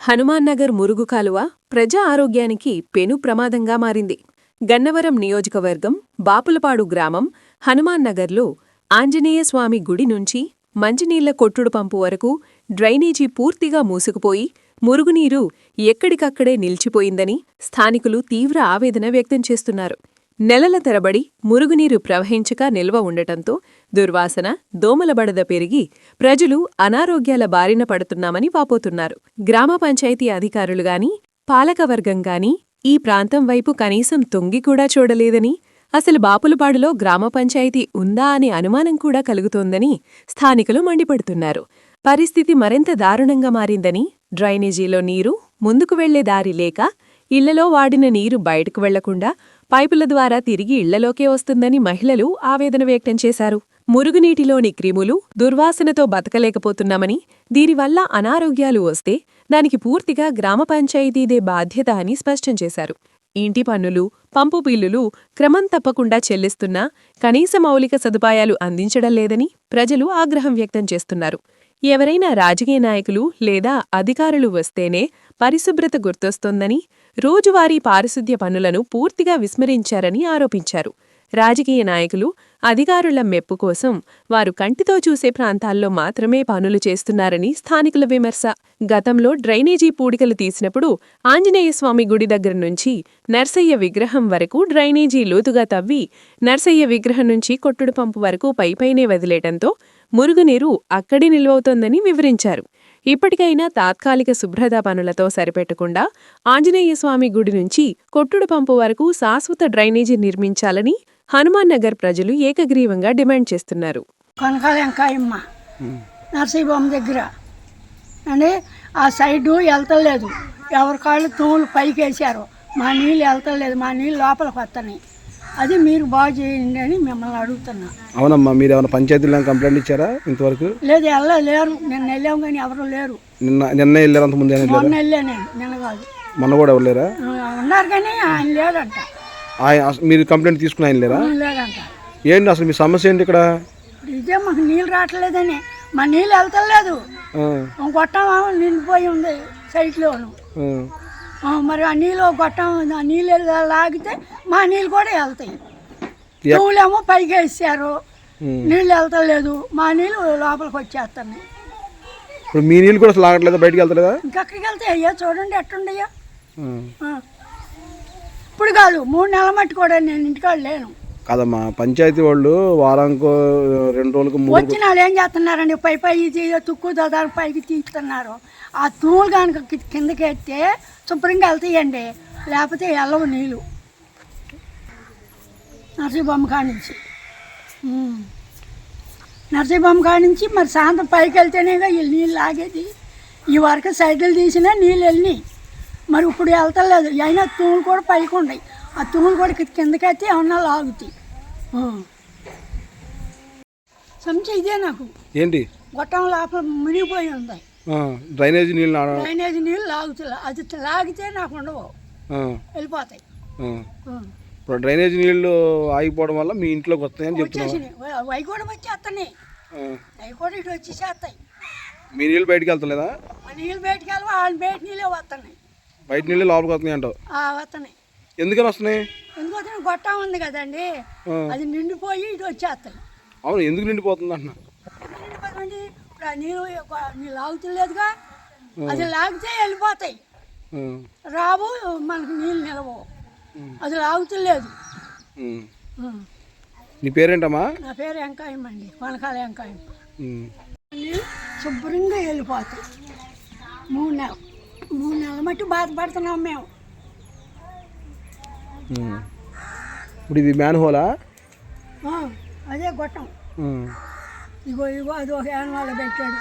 హనుమాన్ నగర్ మురుగు కాలువ ప్రజా ఆరోగ్యానికి పెను ప్రమాదంగా మారింది. గన్నవరం నియోజకవర్గం బాపులపాడు గ్రామం హనుమాన్నగర్లో ఆంజనేయస్వామి గుడి నుంచి మంచినీళ్ళ కొట్టుడు పంపు వరకు డ్రైనేజీ పూర్తిగా మూసుకుపోయి మురుగునీరు ఎక్కడికక్కడే నిలిచిపోయిందని స్థానికులు తీవ్ర ఆవేదన వ్యక్తం చేస్తున్నారు. నెలల తరబడి మురుగునీరు ప్రవహించక నిల్వ ఉండటంతో దుర్వాసన దోమలబడద పెరిగి ప్రజలు అనారోగ్యాల బారిన పడుతున్నామని వాపోతున్నారు. గ్రామ పంచాయతీ అధికారులు గాని పాలకవర్గం గాని ఈ ప్రాంతం వైపు కనీసం తొంగి కూడా చూడలేదని అసలు బాపులపాడులో గ్రామ పంచాయతీ ఉందా అనే అనుమానం కూడా కలుగుతోందని స్థానికులు మండిపడుతున్నారు. పరిస్థితి మరింత దారుణంగా మారిందని డ్రైనేజీలో నీరు ముందుకు వెళ్ళే దారి లేక ఇళ్ళలో వాడిన నీరు బయటకు వెళ్ళకుండా పైపుల ద్వారా తిరిగి ఇళ్ళలోకే వస్తుందని మహిళలు ఆవేదన వ్యక్తం చేశారు. మురుగునీటిలోని క్రిములు దుర్వాసనతో బతకలేకపోతున్నామని దీనివల్ల అనారోగ్యాలు వస్తే దానికి పూర్తిగా గ్రామ పంచాయతీదే బాధ్యత అని స్పష్టం చేశారు. ఇంటి పన్నులు పంపు బిల్లులు క్రమం తప్పకుండా చెల్లిస్తున్నా కనీస మౌలిక సదుపాయాలు అందించడం లేదని ప్రజలు ఆగ్రహం వ్యక్తం చేస్తున్నారు. ఎవరైనా రాజకీయ నాయకులు లేదా అధికారులు వస్తేనే పరిశుభ్రత గుర్తొస్తోందని రోజువారీ పారిశుద్ధ్య పనులను పూర్తిగా విస్మరించారని ఆరోపించారు. రాజకీయ నాయకులు అధికారుల మెప్పు కోసం వారు కంటితో చూసే ప్రాంతాల్లో మాత్రమే పనులు చేస్తున్నారని స్థానికుల విమర్శ. గతంలో డ్రైనేజీ పూడికలు తీసినప్పుడు ఆంజనేయస్వామి గుడి దగ్గర నుంచి నర్సయ్య విగ్రహం వరకు డ్రైనేజీ లోతుగా తవ్వి నర్సయ్య విగ్రహం నుంచి కొట్టుడు పంపు వరకు పైపైనే వదిలేయటంతో మురుగునీరు అక్కడే నిల్వవుతోందని వివరించారు. ఇప్పటికైనా తాత్కాలిక శుభ్రతా పనులతో సరిపెట్టకుండా ఆంజనేయస్వామి గుడి నుంచి కొట్టుడు పంపు వరకు శాశ్వత డ్రైనేజీ నిర్మించాలని హనుమాన్ నగర్ ప్రజలు ఏకగ్రీవంగా డిమాండ్ చేస్తున్నారు. దగ్గర. అంటే ఆ సైడు వెళ్తలేదు. ఎవరి కాళ్ళు తూములు పైకి వేసారు మా నీళ్ళు వెళ్తలేదు. మా నీళ్ళు లోపలికి వస్తున్నాయి అది మీరు బాగు చేయండి అని మిమ్మల్ని అడుగుతున్నా. అవునమ్మా మీరు ఏమైనా పంచాయతీలో కంప్లైంట్ ఇచ్చారా ఇంతవరకు? లేదు వెళ్ళ లేరు. నిన్న వెళ్ళాం కానీ ఎవరు లేరు. నిన్న నిన్న వెళ్ళారు అంత ముందే మొన్న వెళ్ళా నేను నిన్న కాదు. మొన్న కూడా ఎవరు లేరా? ఉన్నారు కానీ ఆయన లేడంట ఆయన మీరు కంప్లైంట్ తీసుకుని ఆయన లేరా? లేడంట ఏంటి అసలు మీ సమస్య ఏంటి ఇక్కడ? ఇదే మాకు నీళ్ళు రావట్లేదని. మా నీళ్ళు వెళ్తలేదు. గొట్టం నిండిపోయి ఉంది సైట్లోను. మరి ఆ నీళ్ళు గొట్టం ఆ నీళ్ళు లాగితే మా నీళ్ళు కూడా వెళ్తాయి. నువ్వులేమో పైకి వేసారు. నీళ్ళు వెళ్తలేదు. మా నీళ్ళు లోపలికి వచ్చేస్తున్నాయి. ఇప్పుడు మీ నీళ్ళు కూడా లాగట్లేదా? బయటికి వెళ్తలేదా? ఇంకెక్కడికి వెళ్తే అయ్యా చూడండి ఎట్టుండయ్యా. ఇప్పుడు కాదు మూడు నెలల మట్టి కూడా నేను ఇంటికాడ లేను. కాదమ్మా పంచాయతీ వాళ్ళు వారానికి రెండు రోజులకు మూడు వచ్చిన వాళ్ళు ఏం చేస్తున్నారండి? పై పై ఇది తుక్కు దాదాపు పైకి తీస్తున్నారు. ఆ తూములు కనుక కిందకి ఎత్తే శుభ్రంగా వెళ్తాయండి. లేకపోతే వెళ్ళవు నీళ్ళు. నర్సీబొమ్మ కాడ నుంచి. ఉమ్. కాడ నుంచి మరి సాయంత్రం పైకి వెళ్తేనేగా వీళ్ళు నీళ్ళు లాగేది. ఈ వరకు సైకిల్ తీసినా నీళ్ళు వెళ్ళినాయి. మరి ఇప్పుడు వెళ్తలేదు. అయినా తూములు కూడా పైకి ఉన్నాయి. ఆ తూములు కూడా కి- కిందకి అయితే ఏమన్నా లాగుతాయి. సమస్య ఇదే నాకు. ఏంటి? గొట్టం లోపల మునిగిపోయి ఉంది. డ్రైనేజీ నీళ్ళు డ్రైనేజ్ నీళ్ళు లాగుతులా అది లాగితే నాకు ఉండవు. వెళ్ళిపోతాయి. ఇప్పుడు డ్రైనేజీ నీళ్ళు ఆగిపోవడం వల్ల మీ ఇంట్లోకి వస్తాయని వై- అవి కూడా వచ్చేస్తున్నాయి. అవి కూడా ఇటు వచ్చేసేస్తాయి. మీ నీళ్ళు బయటికి వెళ్తలేదా? నీళ్ళు బయటికి వెళ్ళి వాళ్ళ బయట నీళ్ళే వస్తున్నాయి బయట నీళ్ళు లోపలికి వస్తున్నాయి అంటావు. ఆ వస్తున్నాయి ఎందుకని వస్తున్నాయి? ఎందుకంటే గొట్టం ఉంది కదండి. అది నిండిపోయి ఇటు వచ్చేస్తాయి. అవును ఎందుకు నిండిపోతుంది అంటున్నా? నిండిపోతుంది ఇప్పుడు ఆ నీళ్ళు నీళ్ళు లాగుతులేదుగా. అది లాగితే వెళ్ళిపోతాయి. రావు మనకు నీళ్ళు నిలవవు అది లాగుతులేదు. నీ పేరేంటమ్మా? నా పేరు వెంకాయం అండి కొనకాల వెంకాయం శుభ్రంగా వెళ్ళిపోతాయి. మూడు నెలలు మూడు నెలల మట్టి బాధపడుతున్నాం మేము. ఇప్పుడు ఇది మ్యాన్ హోలా ఆ, అదే గొట్టం. ఉమ్. ఇగో ఇగో అది ఒక యాన్ వాళ్ళు పెట్టాడు.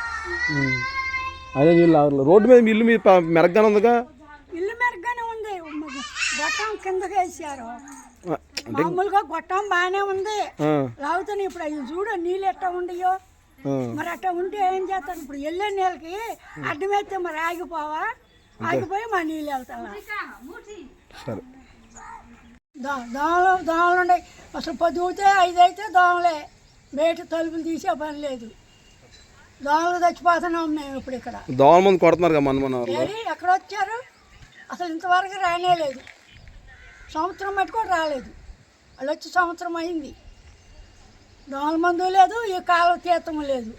అదే నీళ్ళు రోడ్డు మీద ఇల్లు మీద మెరగ్గానే ఉందిగా? ఇల్లు మెరుగ్గానే ఉంది. గొట్టం కిందకి వేసారు మామూలుగా గొట్టం బాగానే ఉంది. లాగుతాను ఇప్పుడు అవి చూడు నీళ్ళు ఎట్టా ఉండయో. మరి అట్టా ఉంటే ఏం చేస్తాను? ఇప్పుడు వెళ్ళే నీళ్ళకి అడ్డమైతే మరి ఆగిపోవా? ఆగిపోయి మా నీళ్ళు వెళ్తావా? సరే. దో దోమలు దోమలు ఉన్నాయి. అసలు పొద్దుతే ఐదు అయితే దోమలే బయట తలుపులు తీసే పని లేదు. దోమలు చచ్చిపోతున్నాం మేము ఇప్పుడు ఇక్కడ. దోమల మంది కొడుతున్నారు మన మన ఎక్కడ వచ్చారు? అసలు ఇంతవరకు రానే లేదు. సంవత్సరం మటు కూడా రాలేదు. వాళ్ళు వచ్చి సంవత్సరం అయింది. దోమల మందు లేదు ఈ కాలువ తీర్థం లేదు.